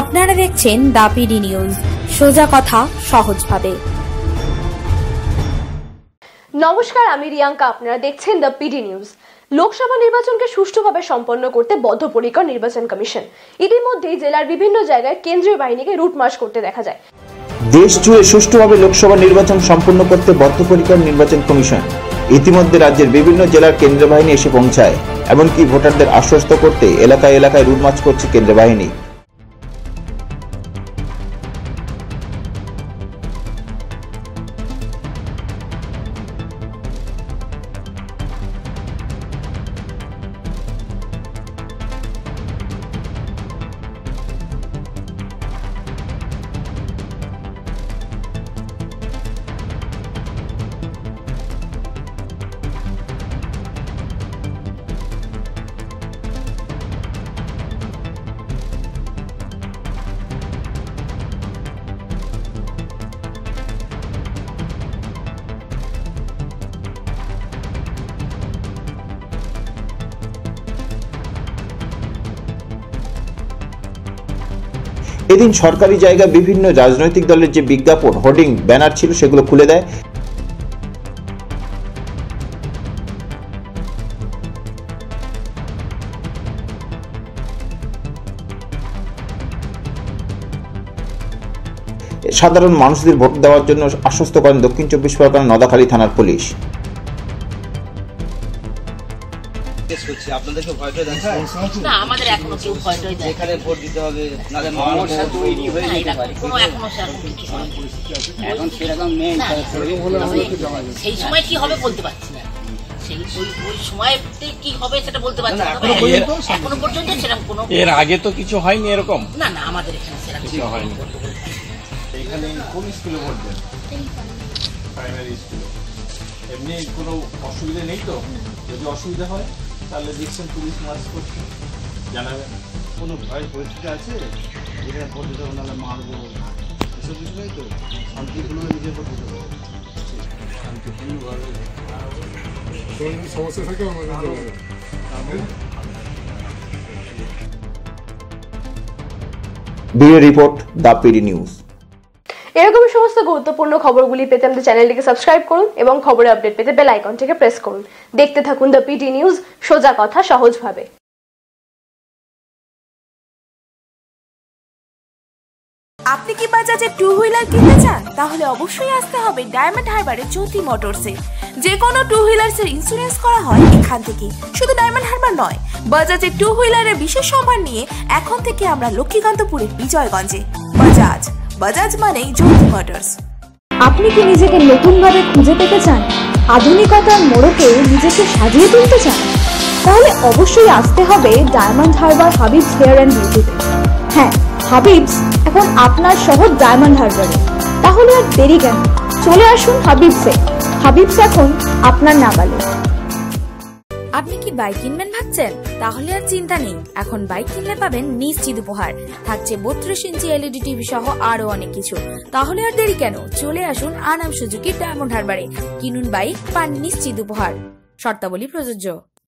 আপনারা দেখছেন দাপিডি নিউজ। সোজা কথা সহজভাবে। নমস্কার আমি রিয়াঙ্কা। আপনারা দেখছেন দ্য পিডি নিউজ। লোকসভা নির্বাচনকে সুষ্ঠুভাবে সম্পন্ন করতে বদ্ধপরিকর নির্বাচন কমিশন। ইতিমধ্যেই জেলার বিভিন্ন জায়গায় কেন্দ্রীয় বাহিনীকে রুট মার্চ করতে দেখা যায়। দেশ জুড়ে সুষ্ঠুভাবে লোকসভা নির্বাচন সম্পন্ন করতে বদ্ধপরিকর নির্বাচন কমিশন। ইতিমধ্যে রাজ্যের বিভিন্ন জেলার কেন্দ্রীয় বাহিনী এসে পৌঁছায়। এমনকি ভোটারদের আশ্বস্ত করতে এলাকায় এলাকায় রুট মার্চ করছে কেন্দ্রীয় বাহিনী। এদিন সরকারি জায়গা বিভিন্ন রাজনৈতিক দলের যে বিজ্ঞাপন, হোর্ডিং, ব্যানার ছিল সেগুলো খুলে দেয়। সাধারণ মানুষদের ভোট দেওয়ার জন্য আশ্বস্ত করেন দক্ষিণ চব্বিশ পরগনা নদাখালী থানার পুলিশ। জিজ্ঞেস করছি। আপনাদেরকে ভয় টয় দেখায় না আমাদের এখনও কেউ ভয় টয় দেয় এখানে ভোট দিতে হবে নাহলে সমস্যা তৈরি হয়ে যেতে পারে কোনো এখনও। এখন সেরকম নেই সেই সময় কি হবে বলতে পারছি না। সেই ওই ওই সময়তে কি হবে সেটা বলতে পারছি না। তবে এখনও সেরকম কোনো এর আগে তো কিছু হয়নি এরকম? না না আমাদের এখানে কিছু হয়নি। এখানে কোন স্কুলে ভোট দেন? প্রাইমারি স্কুলে। এমনি কোনো অসুবিধা নেই তো? যদি অসুবিধা হয়? তাহলে দেখছেন পুলিশ মার্চ করছে। জানাবেন কোনো ভয় পরিস্থিতি আছে? দিতে হবে নাহলে মারবো এসব কিছু নেই তো? শান্তিপূর্ণভাবে নিজের ভোট দিতে হবে সমস্যা থাকে আমাদের bureau report the PD news. এরকমই সমস্ত গুরুত্বপূর্ণ খবরগুলি পেতে আমাদের চ্যানেলটিকে সাবস্ক্রাইব করুন এবং খবরের আপডেট পেতে বেল আইকনটিকে প্রেস করুন। দেখতে থাকুন দ্য পিডি নিউজ সোজা কথা, সহজভাবে। আপনি কি বাজাজের টু হুইলার কিনতে চান? তাহলে অবশ্যই আসতে হবে ডায়মন্ড হারবারে জ্যোতি মোটরসে যে কোনো টু হুইলার্সের ইন্স্যুরেন্স করা হয় এখান থেকে শুধু ডায়মন্ড হারবার নয় বাজাজের টু হুইলারের বিশেষ সম্মান নিয়ে এখন থেকে আমরা লক্ষ্মীকান্তপুরের বিজয়গঞ্জে। বাজাজ বাজাজ মানেই জ্যোতি মোটরস আপনি কি নিজেকে নতুনভাবে খুঁজে পেতে চান? আধুনিকতার মোড়কে নিজেকে সাজিয়ে তুলতে চান? তাহলে অবশ্যই আসতে হবে ডায়মন্ড হারবার হাবিবস হেয়ার অ্যান্ড বিউটিতে হ্যাঁ হাবিবস এখন আপনার শহর ডায়মন্ড হারবারে। তাহলে আর দেরি কেন? চলে আসুন হাবিবসে। হাবিবস এখন আপনার নাগালে। আপনি কি বাইক কিনবেন ভাবছেন? তাহলে আর চিন্তা নেই। এখন বাইক কিনলে পাবেন নিশ্চিত উপহার। থাকছে বত্রিশ ইঞ্চি এলইডি টিভি সহ আরও অনেক কিছু। তাহলে আর দেরি কেন? চলে আসুন আনাম সুজুকি ডায়মন্ড হারবারে। কিনুন বাইক পান নিশ্চিত উপহার। শর্তাবলী প্রযোজ্য।